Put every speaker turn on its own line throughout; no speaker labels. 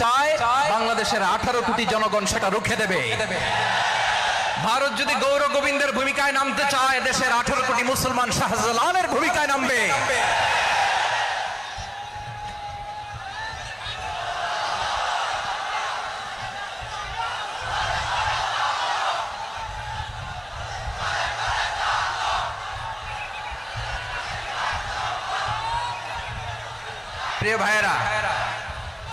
চায় বাংলাদেশের আঠারো কোটি জনগণ সেটা রুখে দেবে। ভারত যদি গৌর গোবিন্দের ভূমিকায় নামতে চায় দেশের আঠারো কোটি মুসলমান শাহজালালের ভূমিকায় নামবে। প্রিয় ভাইয়েরা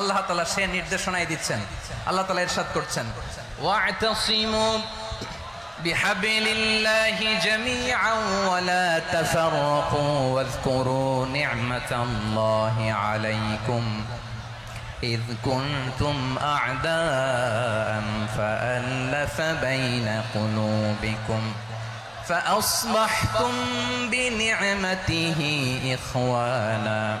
আল্লাহ তালা সে নির্দেশনাই দিচ্ছেন আল্লাহ তালা ইরশাদ করছেন ওয়া'তাসিমু بحبل الله جميعا ولا تفرقوا واذكروا نعمة الله عليكم إذ كنتم أعداء فألف بين قلوبكم فأصبحتم بنعمته إخوانا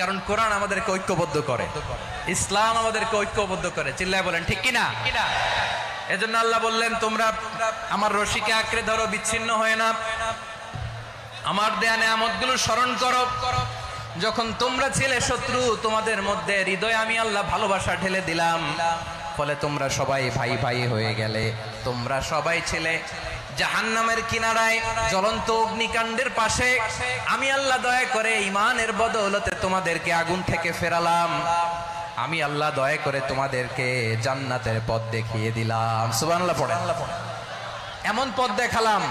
কারণ কোরআন আমাদেরকে ঐক্যবদ্ধ করে। ইসলাম আমাদেরকে ঐক্যবদ্ধ করে। চিল্লায় বলেন, ঠিক কিনা? এজন্য আল্লাহ বললেন, তোমরা আমার রশিকে আঁকড়ে ধরো, বিচ্ছিন্ন হয়ে না। আমার দেয়া নেয়ামতগুলো স্মরণ করো। যখন তোমরা ছিলে শত্রু, তোমাদের মধ্যে হৃদয়ে আমি আল্লাহ ভালোবাসা ঢেলে দিলাম। ফলে তোমরা সবাই ভাই ভাই হয়ে গেলে। তোমরা সবাই ছিলে জাহান্নামের কিনারায় জ্বলন্ত অগ্নিকাণ্ডের পাশে আমি আল্লাহ দয়া করে ইমানের বদৌলতে তোমাদেরকে আগুন থেকে ফেরালাম। আমি আল্লাহ দয়া করে তোমাদেরকে জান্নাতের পথ দেখিয়ে দিলাম। এমন পথ দেখালাম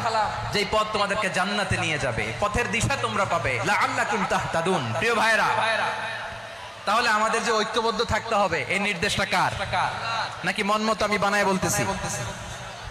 যে পথ তোমাদেরকে জান্নাতে নিয়ে যাবে। পথের দিশা তোমরা পাবে। তাহতাদুন। প্রিয় ভাইরা তাহলে আমাদের যে ঐক্যবদ্ধ থাকতে হবে, এই নির্দেশটা কার? নাকি মন মতো আমি বানায় বলতেছি?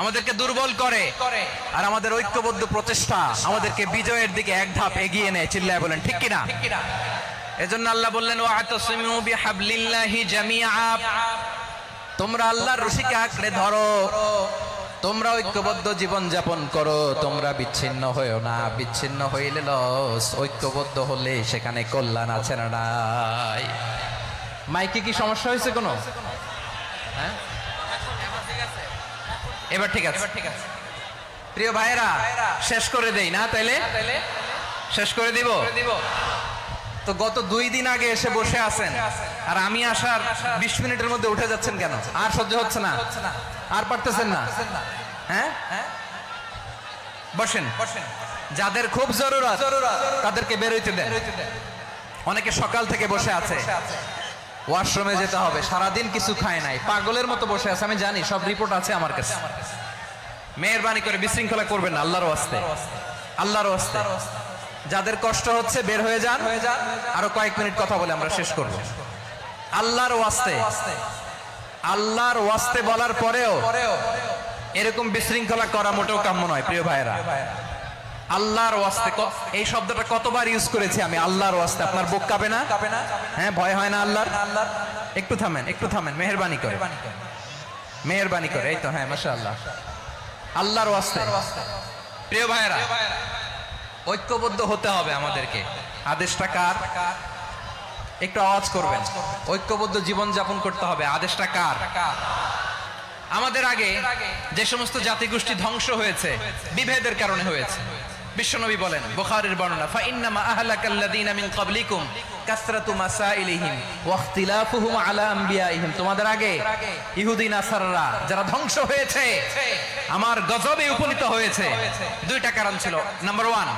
আমাদেরকে দুর্বল করে। আর আমাদের ঐক্যবদ্ধ প্রচেষ্টা আমাদেরকে বিজয়ের দিকে এক ধাপ এগিয়ে নেয় চিল্লায় বলেন ঠিক কিনা? এজন্য আল্লাহ বললেন তোমরা আল্লাহর রশিকে আঁকড়ে ধরো। তোমরা ঐক্যবদ্ধ জীবন যাপন করো। তোমরা বিচ্ছিন্ন হয়েও না বিচ্ছিন্ন হইলে লস। ঐক্যবদ্ধ হলে সেখানে কল্যাণ আছে না নাই। মাইকে কি সমস্যা হয়েছে কোনো? হ্যাঁ? এবার ঠিক আছে। প্রিয় ভাইয়েরা শেষ করে দেই। না তাইলে? শেষ করে দিব? তো গত দুই দিন আগে এসে বসে আছেন। আর আমি আসার বিশ মিনিটের মধ্যে উঠে যাচ্ছেন কেন? আর সহ্য হচ্ছে না। আর পারতেছেন না। হ্যাঁ? বসেন। যাদের খুব জরুরত তাদেরকে বেরোইতে দেন। অনেকে সকাল থেকে বসে আছে। ওয়াশরুমে যেতে হবে, সারাদিন কিছু খায় নাই, পাগলের মতো বসে আছে, আমি জানি, সব রিপোর্ট আছে আমার কাছে। মেহরবানি করে বিশৃঙ্খলা করবেন না, আল্লাহর ওয়াস্তে আল্লাহর ওয়াস্তে। যাদের কষ্ট হচ্ছে, বের হয়ে যান। হয়ে যান আরও কয়েক মিনিট কথা বলে আমরা শেষ করব। আল্লাহর ওয়াস্তে আল্লাহর ওয়াস্তে বলার পরেও এরকম বিশৃঙ্খলা করা মোটেও কাম্য নয়, প্রিয় ভাইয়েরা। আল্লাহর ওয়াস্তে এই শব্দটা কতবার ইউজ করেছি আমি? আল্লাহর ওয়াস্তে। আপনার বুক কাঁপে না? হ্যাঁ ভয় হয় না আল্লাহর? একটু থামেন একটু থামেন, মেহরবানি করে। মেহরবানি করে, এই তো হ্যাঁ মাসা আল্লাহ আল্লাহর ওয়াস্তে। প্রিয় ভাইয়েরা, ঐক্যবদ্ধ হতে হবে আমাদেরকে। আদেশটা কার? একটু আওয়াজ করবেন। ঐক্যবদ্ধ জীবন যাপন করতে হবে। আদেশটা কার? আমাদের আগে যে সমস্ত জাতিগোষ্ঠী ধ্বংস হয়েছে, বিভেদের কারণে হয়েছে। বিশ্বনবী বলেন, বুখারীর বর্ণনা, ফাইন্নামা আহলাকাল্লাযীনা মিন ক্বাবলিকুম কাসরাতু মাসাইলিহিম ওয়া ইখতিলাফুহুম আলা আমবিয়াইহিম। তোমাদের আগে ইহুদি নাসাররা যারা ধ্বংস হয়েছে, আমার গজবে উপনীত হয়েছে। দুইটা কারণ ছিল। Number one